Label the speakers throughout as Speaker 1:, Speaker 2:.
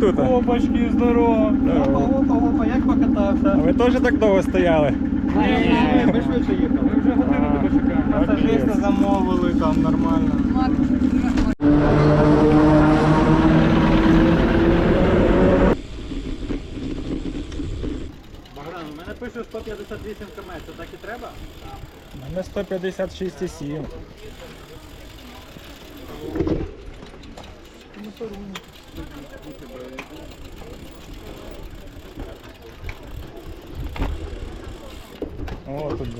Speaker 1: тут?
Speaker 2: Опачки, здорово. Опа, опа, опа, як покатався.
Speaker 1: А Ви теж так довго стояли?
Speaker 2: Ні, ми швидше їхали. Ми вже годину тебе чекаємо.
Speaker 1: Пасажисти
Speaker 2: замовили там нормально. Богдан, у мене пише 158 км, це так і треба?
Speaker 1: У мене 156,7.
Speaker 2: Мотору.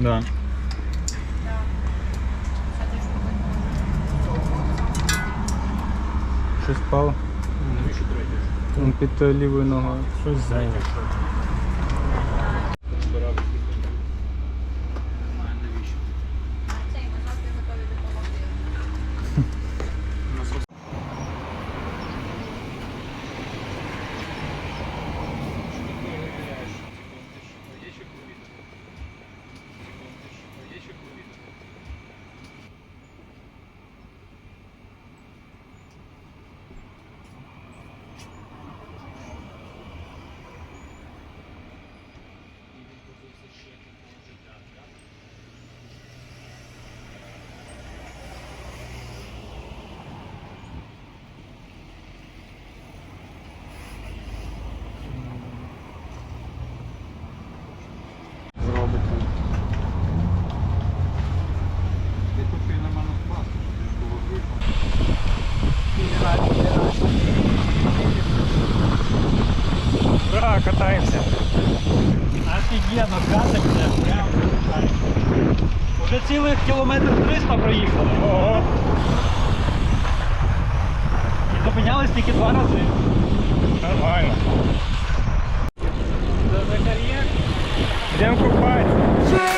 Speaker 1: Да.
Speaker 2: Что спал?
Speaker 1: Ну, під лівою ногою. Щось
Speaker 2: зайняло.
Speaker 1: да, катаемся.
Speaker 3: Офігенно, катаємося, прям катаємося. Уже цілих кілометрів 300 проїхали.
Speaker 1: Ого.
Speaker 3: І зупинялись тільки два рази.
Speaker 1: Нормально.
Speaker 4: Це кар'єр. Йдемо купати.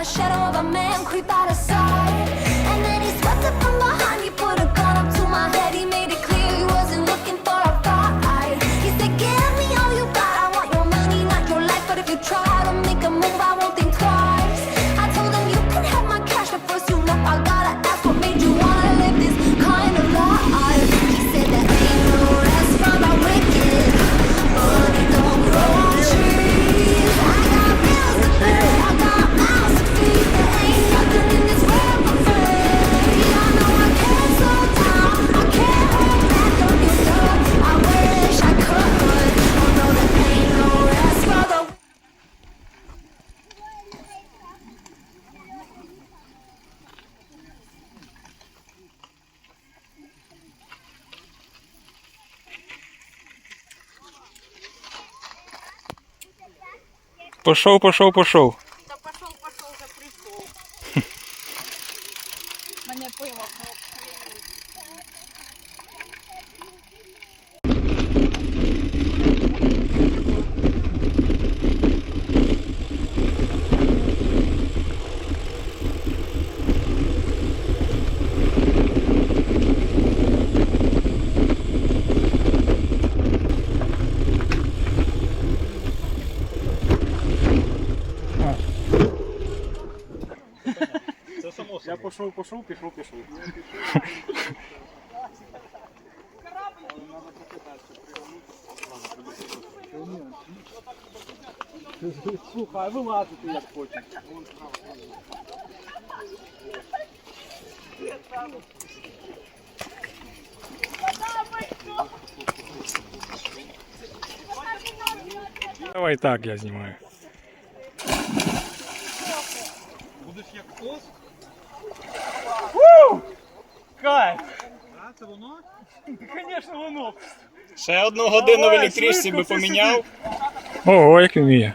Speaker 4: A shadow of a man creep out of sight. And then he swept up from behind you
Speaker 5: Пошел, пошел,
Speaker 4: пошел. пішов, пішов, пішов, пішов. Слухай, а вилазити як хочеш.
Speaker 1: Давай так я знімаю.
Speaker 6: Будеш як ос?
Speaker 4: Кайф!
Speaker 6: Це воно?
Speaker 4: Звісно, воно.
Speaker 1: Ще одну годину в електричці би поміняв. Ого, як вміє.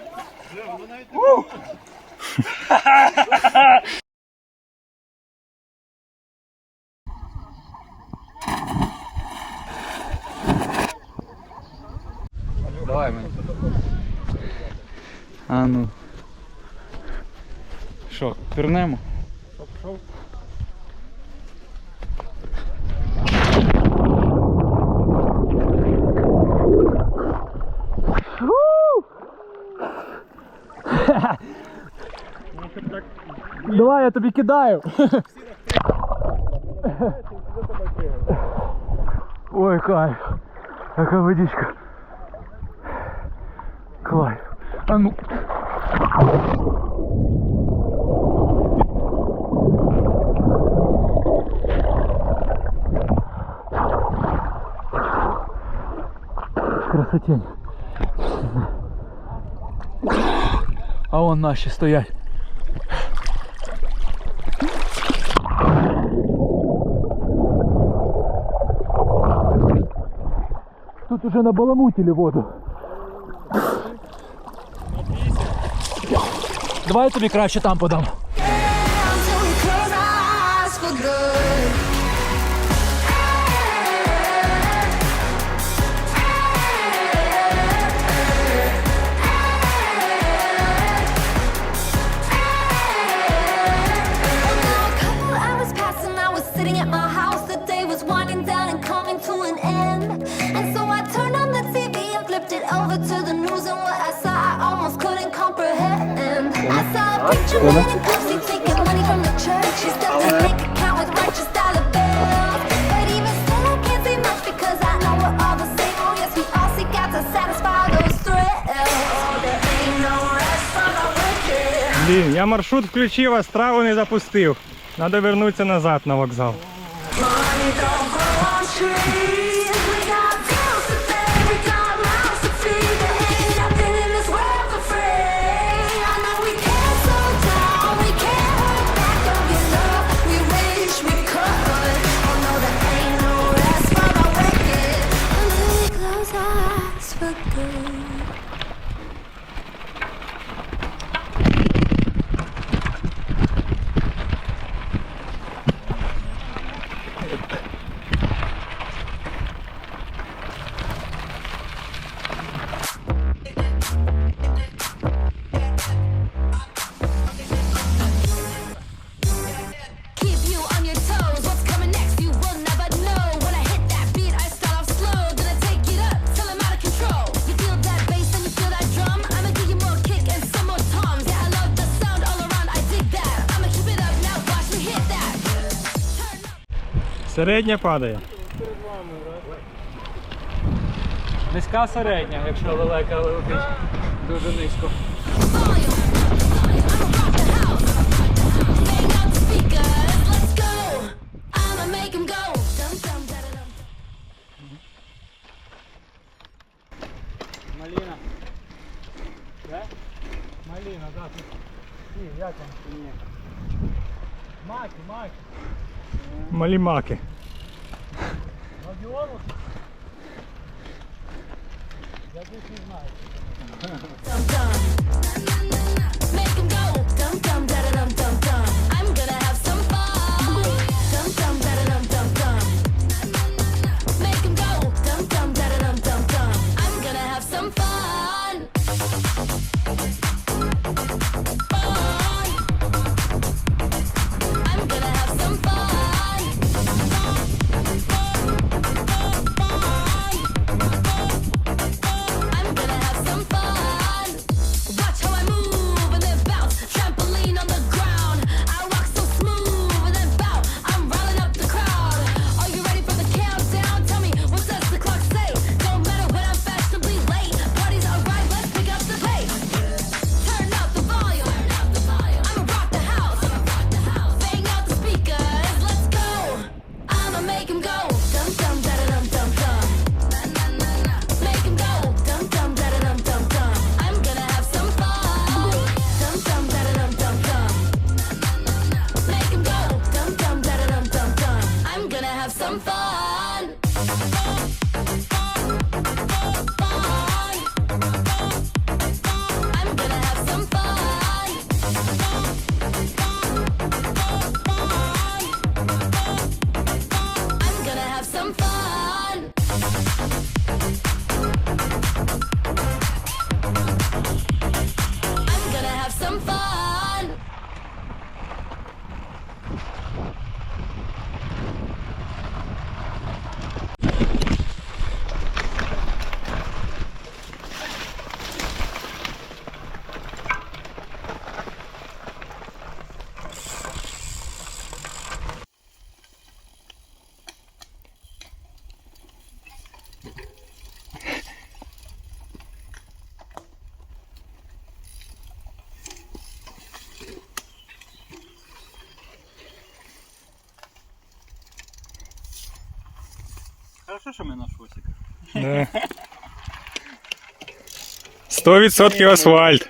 Speaker 6: Давай мені.
Speaker 1: А ну. Що, пірнемо?
Speaker 4: Давай я тобі кидаю. Ой, кайф. Яка водичка. Кайф. А ну. Красотень. а он наши стоять. Тут уже набаламутили воду. Давай я тобі краще там подам.
Speaker 7: Шкода.
Speaker 1: Блін, я маршрут включив, а страву не запустив. Надо вернутися назад на вокзал.
Speaker 7: for good.
Speaker 1: Середня падає.
Speaker 4: Низька середня, якщо далека летить. Дуже низько. Маліна. Маліна, да. Тут. Ні, як
Speaker 1: Малі маки.
Speaker 4: Ворог? Я тут не знаю.
Speaker 2: Хорошо, що ми на шосиках.
Speaker 1: Да. 100% асфальт.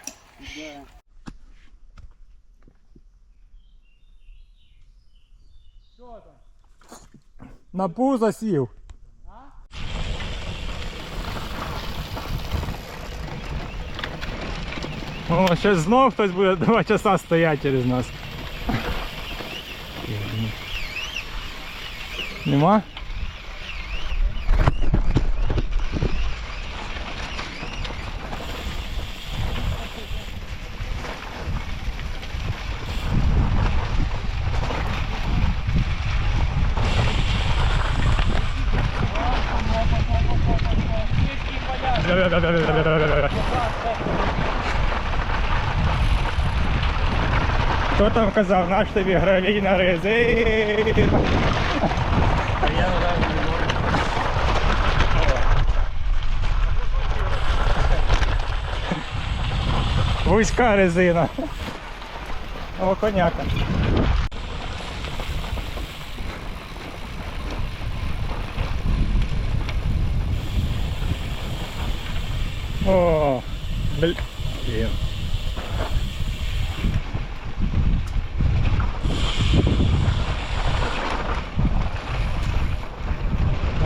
Speaker 1: На пузо сів. О, ще знов хтось буде два часа стояти через нас. Нема? Хто там казав, наш тобі гравійна резина? Вузька резина. О, коняка. О, блін.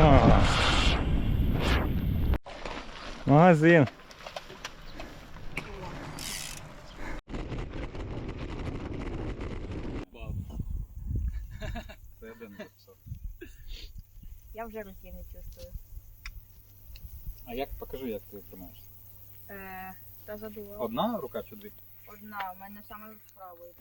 Speaker 1: А. Магазин.
Speaker 5: Я вже руки не чувствую.
Speaker 2: А як покажи, як ти тримаєшся?
Speaker 5: Е, та задула.
Speaker 2: Одна рука чи дві?
Speaker 5: Одна, у мене саме правою.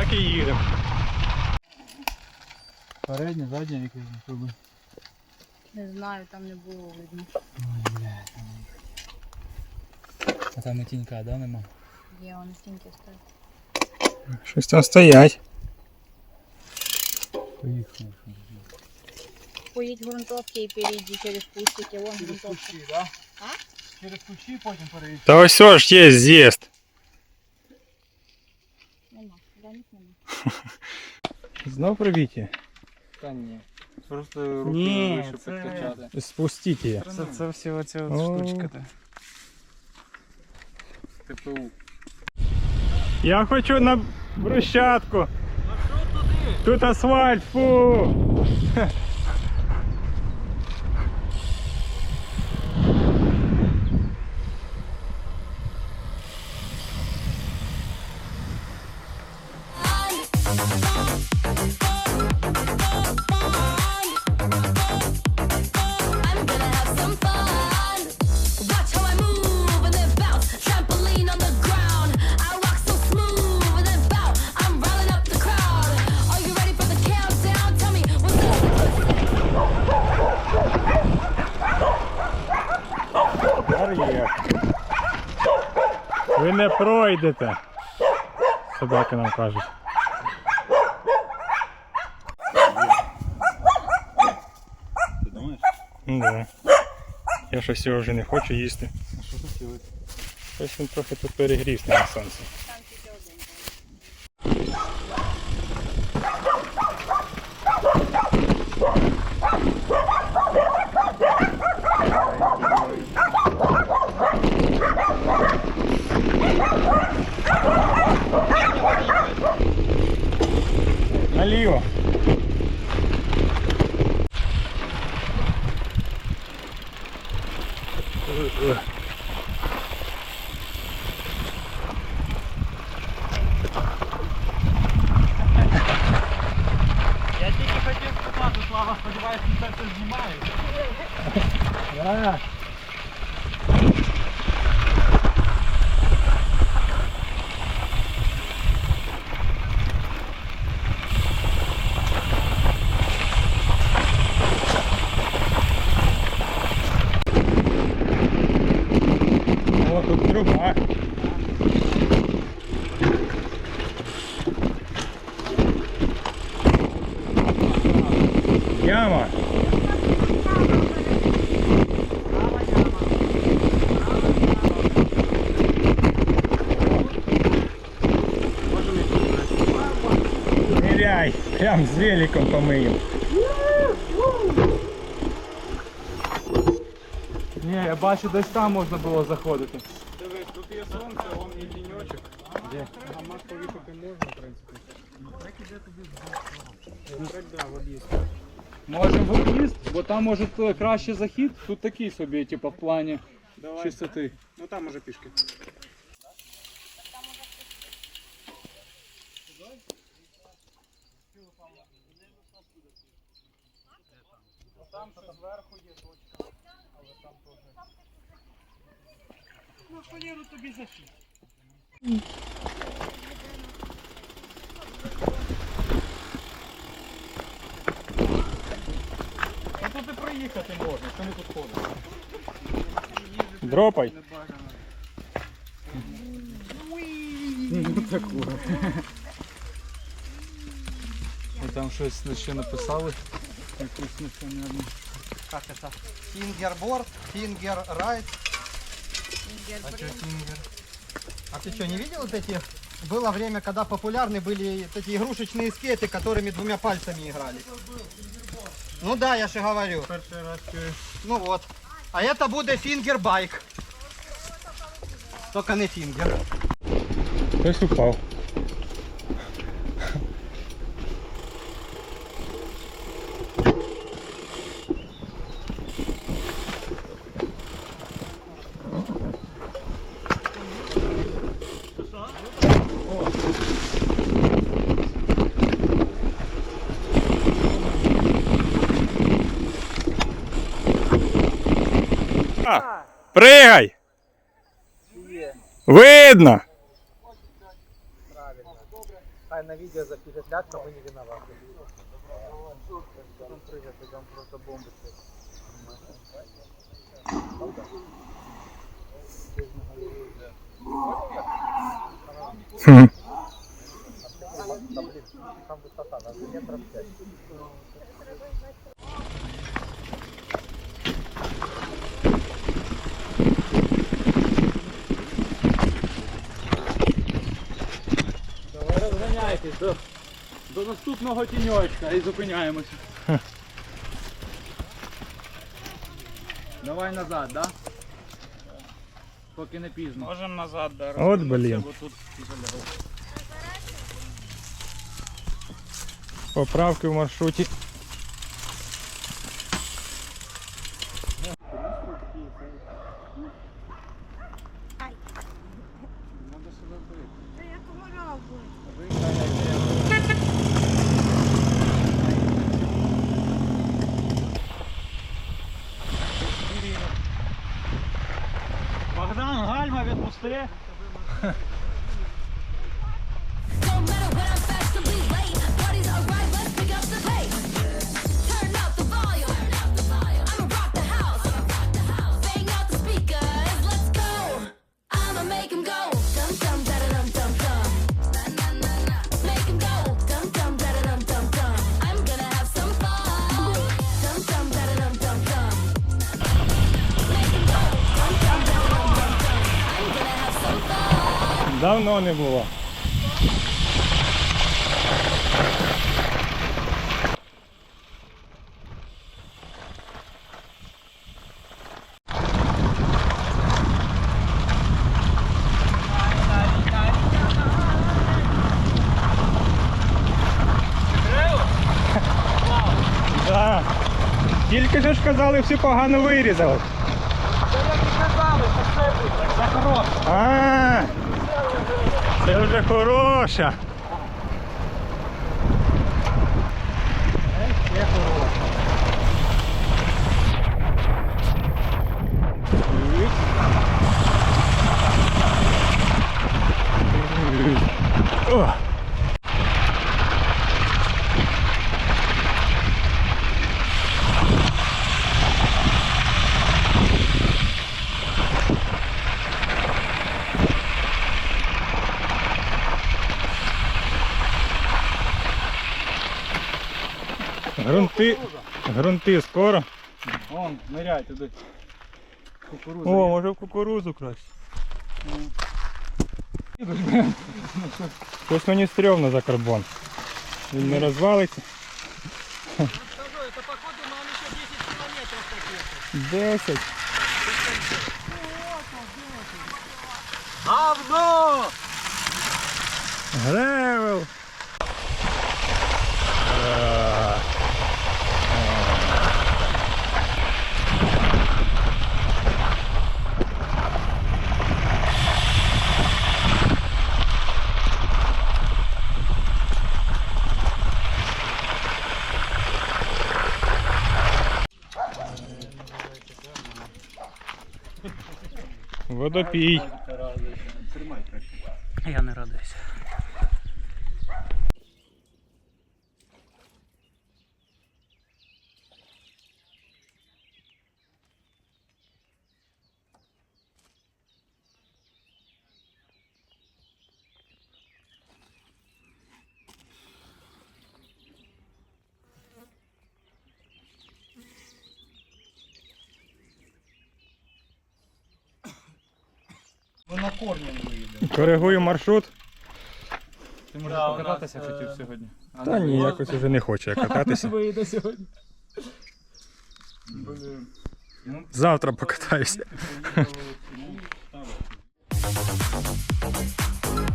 Speaker 1: Так і їдемо.
Speaker 3: Передня, задня якась зуби.
Speaker 5: Не знаю, там не було видно.
Speaker 3: А там і тінька, да, нема?
Speaker 5: Є вони стінки стоять.
Speaker 1: Щось там стоять.
Speaker 3: Поїхали.
Speaker 5: Поїдь грунтовки і перейди через кустики, вон грунтовки.
Speaker 3: кущі, да?
Speaker 5: А?
Speaker 3: Через кущі потім перейти.
Speaker 1: Та ось ж є з'їзд.
Speaker 5: Нема, для них нема.
Speaker 1: Знов пробіті.
Speaker 3: Та ні.
Speaker 2: Просто руки
Speaker 3: Ні,
Speaker 2: вище
Speaker 3: це-
Speaker 2: підкачати.
Speaker 1: Спустіть її.
Speaker 3: Це, це всі оця от
Speaker 1: О.
Speaker 3: штучка. та.
Speaker 2: ТПУ.
Speaker 1: Я хочу на брусчатку. Тут асфальт, фу. Не пройдете. Собаки нам кажуть.
Speaker 2: Ти думаєш?
Speaker 1: Ну, да. Я щось його вже не хочу їсти.
Speaker 2: А що хотілося?
Speaker 1: Щось він трохи тут перегрівся на сонці.
Speaker 3: Сподіваюся, це все знімає.
Speaker 1: Да. О, тут труба. Яма. Прям з великом помиємо.
Speaker 3: Ні, я бачу, десь там можна було заходити.
Speaker 2: Дивись, тут є сонце, вон і тіньочок. Де? А мак повісити можна, в принципі. Так іде тобі да, в об'їзд.
Speaker 3: Можемо в об'їзд, бо там може краще захід. Тут такий собі, типу, в плані
Speaker 2: Давай.
Speaker 3: чистоти.
Speaker 2: Ну там уже пішки.
Speaker 3: Ну тут і проїхати можна, що ми тут ходимо.
Speaker 1: Дропай.
Speaker 3: І там щось ще написали. Якусь національну.
Speaker 8: Как это? Фингерборд, фингер райт. А что фингер? А ты что, не видел вот эти? Было время, когда популярны были вот эти игрушечные скейты, которыми двумя пальцами играли. Ну да, я же говорю. Ну вот. А это будет фингербайк. Только не фингер.
Speaker 1: Хтось упав. Пригай! Видно!
Speaker 8: Хай на видео запечатлят, мы не виноваты. Потом просто бомбы.
Speaker 1: Хм.
Speaker 8: Там
Speaker 3: розганяйтесь до, до наступного тіньочка і зупиняємося. Давай назад, да? Поки не пізно.
Speaker 2: Можемо назад, да,
Speaker 1: От блін.
Speaker 2: бо тут залягало.
Speaker 1: Поправки в маршруті. Давно не було. Да. Тільки ж ж казали, всі погано вирізали. А, це вже хороша. О. Грунти, Грунти скоро.
Speaker 3: Вон, ныряй туди. Кукуруза.
Speaker 1: О,
Speaker 3: є.
Speaker 1: може в кукурузу краще. Щось мені стрьомно за карбон. Він не розвалиться.
Speaker 8: это походу нам еще 10 километров так
Speaker 1: 10.
Speaker 8: Говно!
Speaker 1: Гревел. Водопій.
Speaker 3: Ми виїде.
Speaker 1: Коригую маршрут.
Speaker 3: Ти може покататися хотів сьогодні? А
Speaker 1: Та
Speaker 3: не
Speaker 1: ні, якось вже не хочу я кататися.
Speaker 3: виїде сьогодні. Блін. Ну,
Speaker 1: Завтра покатаюся.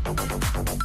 Speaker 4: I'm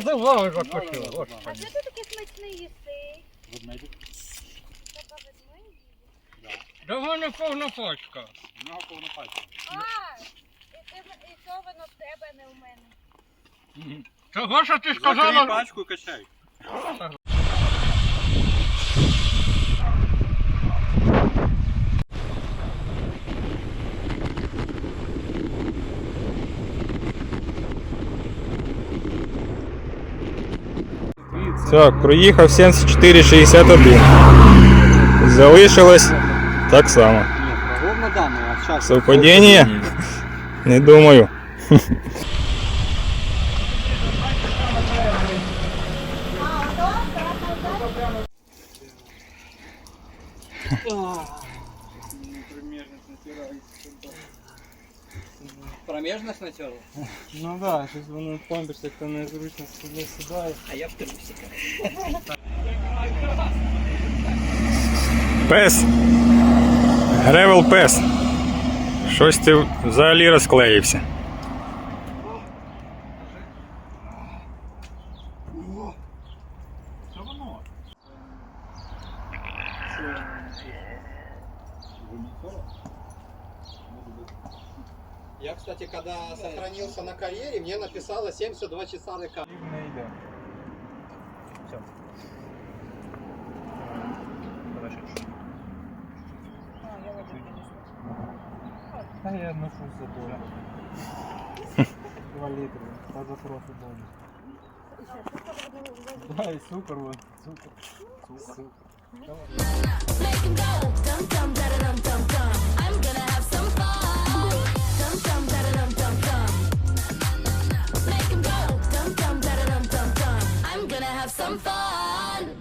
Speaker 8: Зував вже хочу.
Speaker 5: А що ти таке смачне їси?
Speaker 8: Да воно повна пачка.
Speaker 5: А, і, ти, і то воно в тебе, не в мене?
Speaker 8: Чого що ти
Speaker 2: Закрий пачку і качай.
Speaker 1: Так, проїхав 74,61. Залишилось так само. Совпадіння? Не думаю.
Speaker 8: Промежность натерла?
Speaker 2: Ну да, щось воно помпиш, як то незручно сюди сідає. А я вторгнуся.
Speaker 1: Пес. Гревел пес. Щось ти взагалі розклеївся.
Speaker 8: більше 2 часа не каже. Не йде. Все. Хорошо. А,
Speaker 2: я воду принесу. Да, я ношу с собой. Два литра. По запросу будет. Да, и сукор вот. Сукор. Сукор.
Speaker 4: Make him go, dum dum da da dum dum dum. I'm gonna have some fun. Dum dum da da dum. some fun.